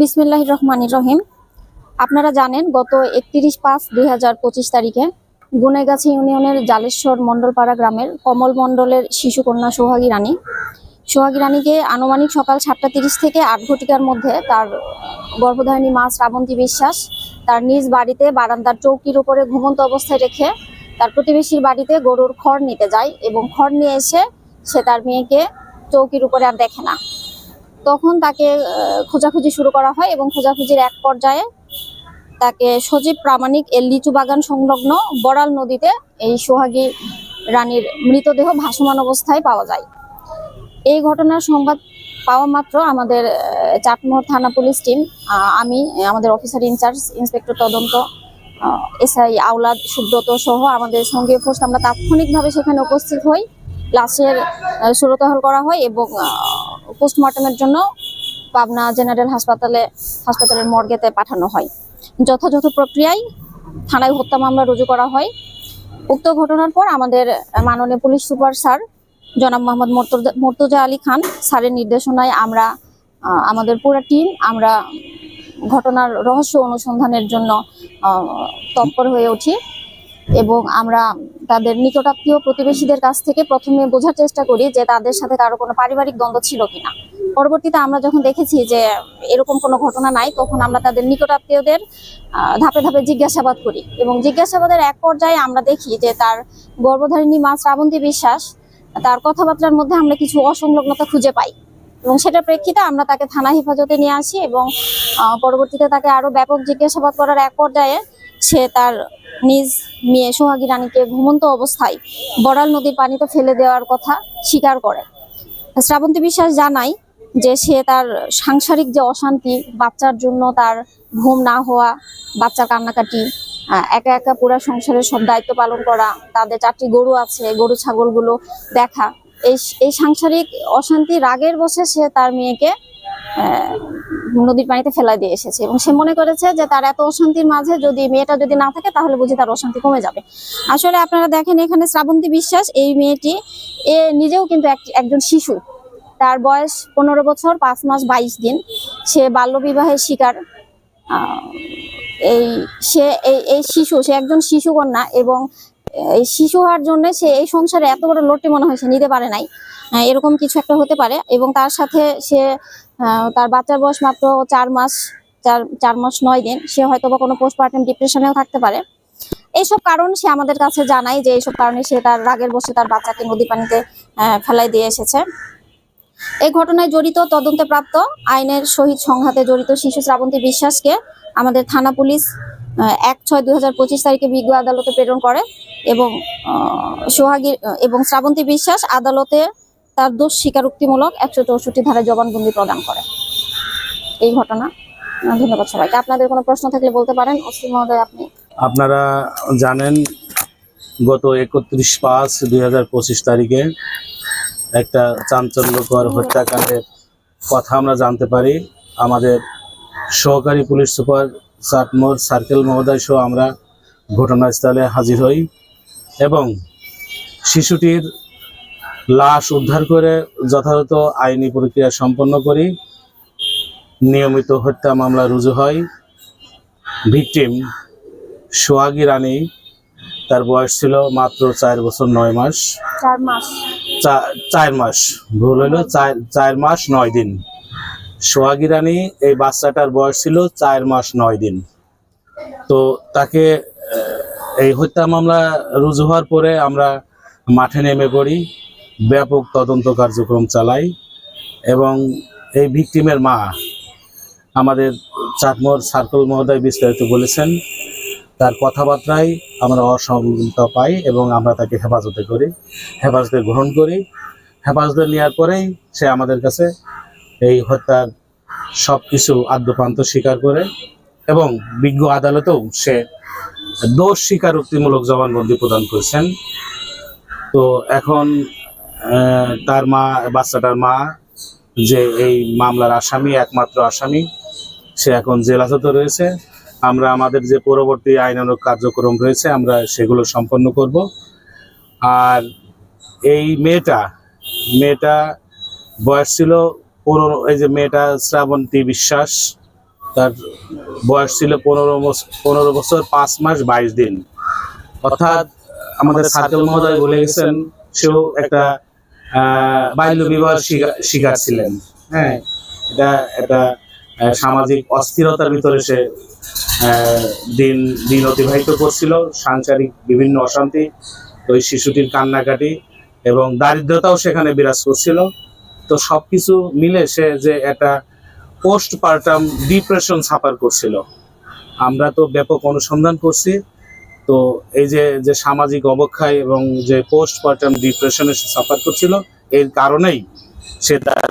বিসমিল্লাহ রহমান রহিম। আপনারা জানেন, গত একত্রিশ পাঁচ দুই তারিখে গুনেগাছি ইউনিয়নের জালেশ্বর মণ্ডলপাড়া গ্রামের কমল মণ্ডলের শিশুকন্যা সোহাগী রানী। সোহাগী রানীকে আনুমানিক সকাল সাতটা তিরিশ থেকে আট ঘটিকার মধ্যে তার গর্ভধারিণী মা শ্রাবন্তী বিশ্বাস তার নিজ বাড়িতে বারান্দার চৌকির উপরে ঘুমন্ত অবস্থায় রেখে তার প্রতিবেশীর বাড়িতে গরুর খড় নিতে যায় এবং খড় নিয়ে এসে সে তার মেয়েকে চৌকির উপরে আর দেখে না। তখন তাকে খোঁজাখুঁজি শুরু করা হয় এবং খোঁজাখুঁজির এক পর্যায়ে তাকে সজীব প্রামাণিক এর লিচু বাগান সংলগ্ন বড়াল নদীতে এই সোহাগী রানীর মৃতদেহ ভাসমান অবস্থায় পাওয়া যায়। এই ঘটনার সংবাদ পাওয়া মাত্র আমাদের চাটমোহর থানা পুলিশ টিম আমি, আমাদের অফিসার ইনচার্জ, ইন্সপেক্টর তদন্ত এসআই আওলাদ সুব্রত সহ আমাদের সঙ্গে ফোর্স আমরা তাৎক্ষণিকভাবে সেখানে উপস্থিত হই। লাশের সুরতহল করা হয় এবং পোস্টমর্টমের জন্য পাবনা জেনারেল হাসপাতালে, হাসপাতালের মর্গেতে পাঠানো হয়। যথাযথ প্রক্রিয়ায় থানায় হত্যা মামলা রুজু করা হয়। উক্ত ঘটনার পর আমাদের মাননীয় পুলিশ সুপার স্যার জনাব মোহাম্মদ মর্তজা- আলী খান স্যারের নির্দেশনায় আমরা আমাদের পুরো টিম আমরা ঘটনার রহস্য অনুসন্ধানের জন্য তৎপর হয়ে উঠি। এবং আমরা তাদের নিকটাত্মীয় প্রতিবেশীদের কাছ থেকে প্রথমে বোঝার চেষ্টা করি যে তাদের সাথে কারও কোনো পারিবারিক দ্বন্দ্ব ছিল কিনা। পরবর্তীতে আমরা যখন দেখেছি যে এরকম কোনো ঘটনা নাই, তখন আমরা তাদের নিকটাত্মীয়দের ধাপে ধাপে জিজ্ঞাসাবাদ করি এবং জিজ্ঞাসাবাদের এক পর্যায়ে আমরা দেখি যে তার গর্ভধারিণী মা শ্রাবন্তী বিশ্বাস, তার কথাবার্তার মধ্যে আমরা কিছু অসংলগ্নতা খুঁজে পাই এবং সেটার প্রেক্ষিতে আমরা তাকে থানা হেফাজতে নিয়ে আসি এবং পরবর্তীতে তাকে আরও ব্যাপক জিজ্ঞাসাবাদ করার এক পর্যায়ে সে তার নিজ মেয়ে সোহাগী রানীকে ঘুমন্ত অবস্থায় বড়াল নদীর পানিতে ফেলে দেওয়ার কথা স্বীকার করে। শ্রাবন্তী বিশ্বাস জানায় যে সে তার সাংসারিক যে অশান্তি, বাচ্চার জন্য তার ঘুম না হওয়া, বাচ্চার কান্নাকাটি একা একা পুরো সংসারের সব দায়িত্ব পালন করা, তাদের চারটি গরু আছে, গরু, ছাগলগুলো দেখা। এই এই সাংসারিক অশান্তি রাগের বসে সে তার মেয়েকে নদীর পানিতে ফেলাই দিয়ে এসেছে এবং সে মনে করেছে যে তার এত অশান্তির মাঝে যদি মেয়েটা যদি না থাকে, তাহলে বুঝি তার অশান্তি কমে যাবে। আসলে আপনারা দেখেন এখানে শ্রাবন্তী বিশ্বাস, এই মেয়েটি, এ নিজেও কিন্তু এক- একজন শিশু। তার বয়স পনেরো বছর, পাঁচ মাস বাইশ দিন। সে বাল্যবিবাহের শিকার। এই সে, এই শিশু, সে একজন শিশু কন্যা এবং এই শিশু হওয়ার জন্য সে এই সংসারে এত বড় লোটটি মনে হয় সে নিতে পারে নাই। এরকম কিছু একটা হতে পারে এবং তার সাথে সে তার বাচ্চার বয়স মাত্র চার মাস, চার চার মাস নয় দিন, সে হয়তো বা কোনো পোস্টমার্টম ডিপ্রেশনেও থাকতে পারে। এইসব কারণ সে আমাদের কাছে জানায় যে এইসব কারণে সে তার রাগের বসে তার বাচ্চাকে নদী পানিতে ফেলাই দিয়ে এসেছে। এই ঘটনায় জড়িত তদন্তে প্রাপ্ত আইনের সহিত সংঘাতে জড়িত শিশু শ্রাবন্তী বিশ্বাসকে আমাদের থানা পুলিশ এক ছয় দু হাজার পঁচিশ তারিখে বিজ্ঞ আদালতে প্রেরণ করে এবং সোহাগীর এবং শ্রাবন্তী বিশ্বাস আদালতে তার দোষ স্বীকারোক্তিমূলক একশো চৌষট্টি ধারায় জবানবন্দি প্রদান করে। এই ঘটনা। ধন্যবাদ সবাইকে। আপনাদের কোনো প্রশ্ন থাকলে বলতে পারেন। ওসি মহোদয়, আপনি? আপনারা জানেন, গত একত্রিশ পাঁচ দুই তারিখে একটা চাঞ্চল্যকর হত্যাকাণ্ডের কথা আমরা জানতে পারি। আমাদের সহকারী পুলিশ সুপার চাটমোর সার্কেল মহোদয় সহ আমরা ঘটনাস্থলে হাজির হই এবং শিশুটির লাশ উদ্ধার করে যথাযথ আইনি প্রক্রিয়া সম্পন্ন করি। নিয়মিত হত্যা মামলা রুজু হয়। ভিকটিম সোহাগী রানী তার বয়স ছিল মাত্র চার বছর নয় মাস। চার মাস। চার মাস ভুল হলো চার চার মাস নয় দিন। সোহাগী রানী, এই বাচ্চাটার বয়স ছিল চার মাস নয় দিন। তো তাকে এই হত্যা মামলা রুজু হওয়ার পরে আমরা মাঠে নেমে পড়ি, ব্যাপক তদন্ত কার্যক্রম চালাই এবং এই ভিকটিমের মা আমাদের চাটমোর সার্কেল মহোদয় বিস্তারিত বলেছেন, তার কথাবার্তায় আমরা অসংগত পাই এবং আমরা তাকে হেফাজতে করি, হেফাজতে গ্রহণ করি। হেফাজতে নেওয়ার পরেই সে আমাদের কাছে এই হত্যার সব কিছু আদ্যপান্ত স্বীকার করে এবং বিজ্ঞ আদালতেও সে দোষ স্বীকারোক্তিমূলক জবানবন্দি প্রদান করেছেন। তো এখন তার মা, বাচ্চাটার মা, যে এই মামলার আসামি, একমাত্র আসামি, সে এখন জেল হাজতে রয়েছে। আমরা আমাদের যে পরবর্তী আইনানুগ কার্যক্রম রয়েছে, আমরা সেগুলো সম্পন্ন করব। আর এই মেয়েটা মেয়েটা বয়স ছিল পনেরো, এই যে মেয়েটা শ্রাবন্তী বিশ্বাস, তার বয়স ছিল পনেরো পনেরো বছর পাঁচ মাস বাইশ দিন। অর্থাৎ আমাদের সার্কেল মহোদয় বলে গেছেন, সেও একটা বাল্য বিবাহ শিকার ছিলেন। হ্যাঁ এটা একটা সামাজিক অস্থিরতার ভিতরে সে দিন দিন অতিবাহিত করছিল, সাংসারিক বিভিন্ন অশান্তি, ওই শিশুটির কান্নাকাটি এবং দারিদ্রতাও সেখানে বিরাজ করছিল। তো সবকিছু মিলে সে যে একটা পোস্ট পার্টাম ডিপ্রেশন সাফার করছিল। আমরা তো ব্যাপক অনুসন্ধান করছি। তো এই যে যে সামাজিক অবক্ষয় এবং যে পোস্ট পার্টাম ডিপ্রেশনে সাফার করছিল, এর কারণেই সে তার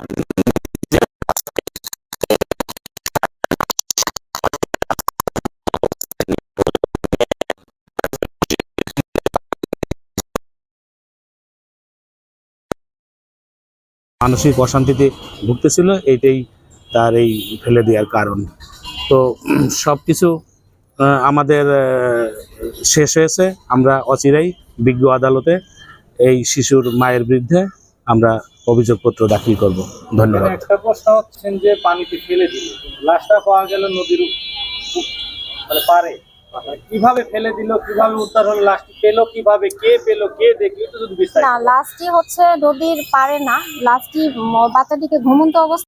মানসিক অশান্তিতে ভুগতেছিল, এইটাই তার এই ফেলে দেওয়ার কারণ। তো সব কিছু আমাদের শেষ হয়েছে। আমরা অচিরেই বিজ্ঞ আদালতে এই শিশুর মায়ের বিরুদ্ধে আমরা অভিযোগপত্র দাখিল করব। ধন্যবাদ। একটা প্রশ্ন হচ্ছেন যে পানিতে ফেলে দিল। লাশটা পাওয়া গেল নদীর মানে পারে কীভাবে ফেলে দিল কীভাবে উদ্ধার হলো লাস্ট পেল কীভাবে কে পেল কে দেখল একটু যদি না লাস্টই হচ্ছে নদীর পারে না লাস্টই বাচ্চাটিকে ঘুমন্ত অবস্থা